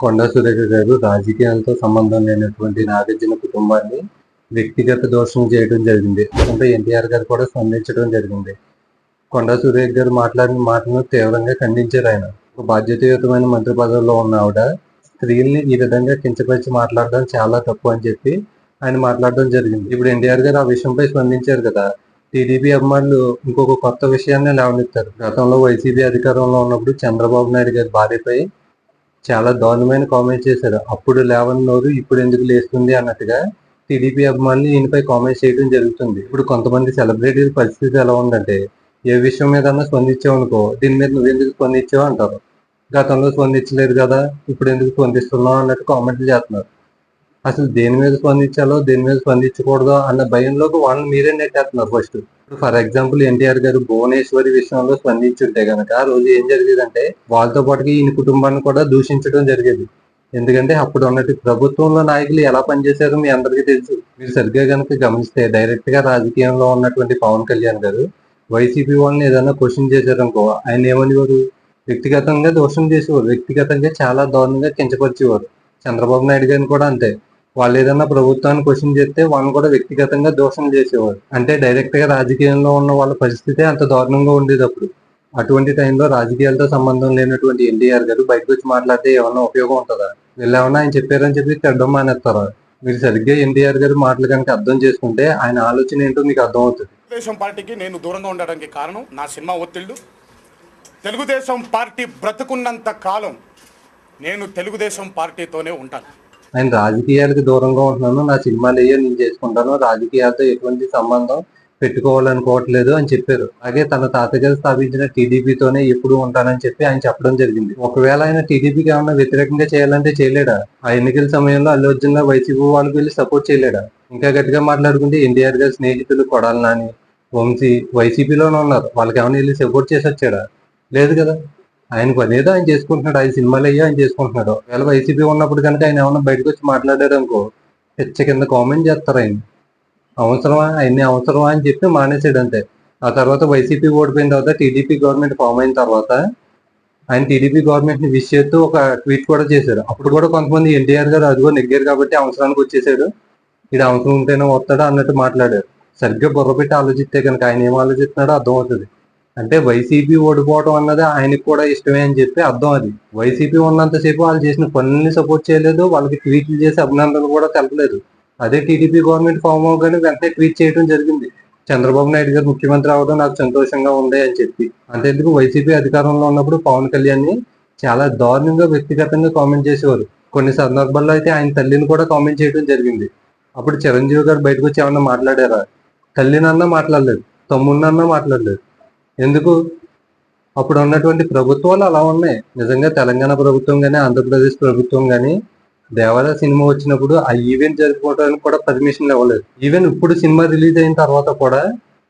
కొండ సురేఖ గారు రాజకీయాలతో సంబంధం లేనటువంటి నాగార్జున కుటుంబాన్ని వ్యక్తిగత దోషం చేయడం జరిగింది. అంటే ఎన్టీఆర్ గారు కూడా స్పందించడం జరిగింది. కొండా సురేఖ గారు మాట్లాడిన మాటను తీవ్రంగా ఖండించారు ఆయన. ఒక బాధ్యతయుతమైన మంత్రి పదవిలో ఉన్న ఆవిడ స్త్రీల్ని ఈ విధంగా కించపరిచి మాట్లాడడం చాలా తప్పు అని చెప్పి ఆయన మాట్లాడడం జరిగింది. ఇప్పుడు ఎన్టీఆర్ గారు ఆ విషయంపై స్పందించారు కదా. టీడీపీ అభిమానులు ఇంకొక కొత్త విషయాన్ని లేవనెత్తారు. గతంలో వైసీపీ అధికారంలో ఉన్నప్పుడు చంద్రబాబు నాయుడు గారి భార్యపై చాలా దారుణమైన కామెంట్ చేశారు. అప్పుడు లేవని నోరు ఇప్పుడు ఎందుకు లేస్తుంది అన్నట్టుగా టీడీపీ అభిమానులు ఈయనపై కామెంట్ చేయడం జరుగుతుంది. ఇప్పుడు కొంతమంది సెలబ్రిటీల పరిస్థితి ఎలా ఉందంటే ఏ విషయం మీద స్పందించావు అనుకో దీని మీద నువ్వు ఎందుకు స్పందించావు అంటారు. గతంలో స్పందించలేదు కదా ఇప్పుడు ఎందుకు స్పందిస్తున్నావు అన్నట్టు కామెంట్లు చేస్తున్నారు. అసలు దేని మీద స్పందించాలో దేని మీద స్పందించకూడదో అన్న భయంలోకి వాళ్ళని మీరే నెట్టేస్తున్నారు first. For example NTR garu Bhuvaneswari విషయంలో స్పందించుంటే గనక ఆ రోజు ఏం జరిగేదంటే వాళ్ళతో పాటుగా ఈయన కుటుంబాన్ని కూడా దూషించడం జరిగేది. ఎందుకంటే అప్పుడు ఉన్నట్టు ప్రభుత్వంలో నాయకులు ఎలా పనిచేశారో మీ అందరికీ తెలుసు. మీరు సరిగ్గా కనుక గమనిస్తే డైరెక్ట్గా రాజకీయంలో ఉన్నటువంటి పవన్ కళ్యాణ్ గారు వైసీపీ వాళ్ళని ఏదైనా క్వశ్చన్ చేశారనుకో ఆయన ఏమనేవారు? వ్యక్తిగతంగా దోషం చేసేవారు. వ్యక్తిగతంగా చాలా దారుణంగా కించపరిచేవారు. చంద్రబాబు నాయుడు గారిని కూడా అంతే. వాళ్ళు ఏదైనా ప్రభుత్వాన్ని క్వశ్చన్ చేస్తే వాళ్ళని కూడా వ్యక్తిగతంగా దోషం చేసేవారు అంటే డైరెక్ట్గా రాజకీయంలో ఉన్న వాళ్ళ పరిస్థితి అంత దారుణంగా ఉండేది అప్పుడు. అటువంటి టైంలో రాజకీయాలతో సంబంధం లేనటువంటి ఎన్టీఆర్ గారు బయటకు వచ్చి మాట్లాడితే ఏమన్నా ఉపయోగం ఉంటుందా? వీళ్ళేమన్నా ఆయన చెప్పారని చెప్పి తిట్టడం మానేస్తారా? మీరు సరిగ్గా ఎన్టీఆర్ గారు మాటలు కనుక అర్థం చేసుకుంటే ఆయన ఆలోచన ఏంటో మీకు అర్థం అవుతుంది తెలుగుదేశం పార్టీకి నేను దూరంగా ఉండడానికి కారణం నా సినిమా ఒత్తిళ్ళు. తెలుగుదేశం పార్టీ బ్రతుకున్నంత కాలం నేను తెలుగుదేశం పార్టీతోనే ఉంటాను. ఆయన రాజకీయాలకు దూరంగా ఉంటున్నాను నా సినిమాలు అయ్యో నేను చేసుకుంటాను రాజకీయాలతో ఎటువంటి సంబంధం పెట్టుకోవాలనుకోవట్లేదు అని చెప్పారు. అలాగే తన తాతగారు స్థాపించిన టీడీపీతోనే ఎప్పుడు ఉంటానని చెప్పి ఆయన చెప్పడం జరిగింది. ఒకవేళ ఆయన టీడీపీకి ఏమన్నా వ్యతిరేకంగా చేయాలంటే చేయలేడా? ఆ ఎన్నికల సమయంలో అల్లు అర్జున్ వైసీపీ వాళ్ళకి వెళ్ళి సపోర్ట్ చేయలేడా? ఇంకా గట్టిగా మాట్లాడుకుంటే ఎన్టీఆర్ గారి స్నేహితులు కొడాలని వంశీ వైసీపీలోనే ఉన్నారు. వాళ్ళకి ఏమైనా వెళ్ళి సపోర్ట్ చేసి వచ్చాడా? లేదు కదా? ఆయన పనేదో ఆయన చేసుకుంటున్నాడు ఆయన సినిమాలు అయ్యో ఆయన చేసుకుంటున్నాడు. ఒకవేళ వైసీపీ ఉన్నప్పుడు కనుక ఆయన ఏమన్నా బయటకు వచ్చి మాట్లాడారు అనుకో పిచ్చ కింద కామెంట్ చేస్తారు ఆయన. అవసరమా? ఆయన్ని అవసరమా అని చెప్పి మానేసాడు అంతే. ఆ తర్వాత వైసీపీ ఓడిపోయిన తర్వాత టీడీపీ గవర్నమెంట్ ఫామ్ అయిన తర్వాత ఆయన టీడీపీ గవర్నమెంట్ని విష్ చేస్తూ ఒక ట్వీట్ కూడా చేశారు. అప్పుడు కూడా కొంతమంది ఎన్టీఆర్ గారు అదిగో నెగ్గారు కాబట్టి అవసరానికి వచ్చేసాడు. ఇది అవసరం ఉంటేనే వస్తాడు అన్నట్టు మాట్లాడారు. సరిగ్గా బుర్ర పెట్టి ఆలోచిస్తే కనుక ఆయన ఏం ఆలోచిస్తున్నాడో అర్థం అవుతుంది అంటే వైసీపీ ఓడిపోవడం అన్నది ఆయనకు కూడా ఇష్టమే అని చెప్పి అర్థం అది. వైసీపీ ఉన్నంతసేపు వాళ్ళు చేసిన పనుల్ని సపోర్ట్ చేయలేదు వాళ్ళకి ట్వీట్లు చేసి అభినందనలు కూడా తెలపలేదు. అదే టీడీపీ గవర్నమెంట్ ఫామ్ అవగానే వెంటనే ట్వీట్ చేయడం జరిగింది. చంద్రబాబు నాయుడు గారు ముఖ్యమంత్రి అవడం నాకు సంతోషంగా ఉంది అని చెప్పి. అంతేందుకు వైసీపీ అధికారంలో ఉన్నప్పుడు పవన్ కళ్యాణ్ని చాలా దారుణంగా వ్యక్తిగతంగా కామెంట్ చేసేవారు. కొన్ని సందర్భాల్లో అయితే ఆయన తల్లిని కూడా కామెంట్ చేయడం జరిగింది. అప్పుడు చిరంజీవి గారు బయటకు వచ్చి ఏమన్నా మాట్లాడారా? తల్లినన్నా మాట్లాడలేదు తమ్ముడినన్నా మాట్లాడలేదు. ఎందుకు? అప్పుడు ఉన్నటువంటి ప్రభుత్వాలు అలా ఉన్నాయి. నిజంగా తెలంగాణ ప్రభుత్వం కానీ ఆంధ్రప్రదేశ్ ప్రభుత్వం కానీ దేవాలయ సినిమా వచ్చినప్పుడు ఆ ఈవెంట్ జరుపుకోవడానికి కూడా పర్మిషన్ ఇవ్వలేదు. ఈవెన్ ఇప్పుడు సినిమా రిలీజ్ అయిన తర్వాత కూడా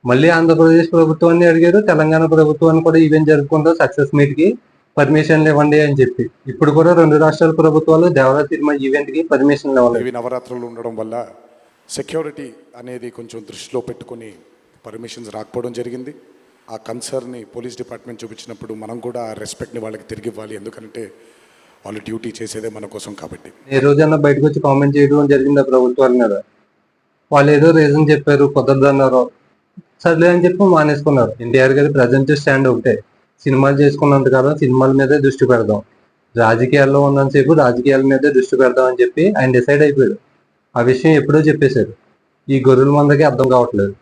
మళ్ళీ ఆంధ్రప్రదేశ్ ప్రభుత్వాన్ని అడిగారు. తెలంగాణ ప్రభుత్వాన్ని కూడా ఈవెంట్ జరుపుకుంటూ సక్సెస్ మీట్కి పర్మిషన్లు ఇవ్వండి అని చెప్పి. ఇప్పుడు కూడా రెండు రాష్ట్రాల ప్రభుత్వాలు దేవాలయ సినిమా ఈవెంట్కి పర్మిషన్లు ఇవ్వలేదు. నవరాత్రులు ఉండడం వల్ల సెక్యూరిటీ అనేది కొంచెం దృష్టిలో పెట్టుకుని పర్మిషన్స్ రాకపోవడం జరిగింది. ఆ కన్సర్న్ని పోలీస్ డిపార్ట్మెంట్ చూపించినప్పుడు మనం కూడా ఆ రెస్పెక్ట్ని వాళ్ళకి తిరిగి ఇవ్వాలి ఎందుకంటే వాళ్ళు డ్యూటీ చేసేదే మన కోసం కాబట్టి. ఏ రోజన్నా బయటకు వచ్చి కామెంట్ చేయడం జరిగింది ఆ ప్రభుత్వాల మీద వాళ్ళు ఏదో రీజన్ చెప్పారు కుదరదన్నారు సర్లే అని చెప్పి మానేసుకున్నారు. ఎన్టీఆర్ గారి ప్రజెంట్ స్టాండ్ ఒకటే. సినిమాలు చేసుకున్నంత కాలం సినిమాల మీదే దృష్టి పెడదాం. రాజకీయాల్లో ఉన్నంతసేపు రాజకీయాల మీదే దృష్టి పెడదాం అని చెప్పి ఆయన డిసైడ్ అయిపోయాడు. ఆ విషయం ఎప్పుడో చెప్పేశారు. ఈ గొర్రెల మందకి అర్థం కావట్లేదు.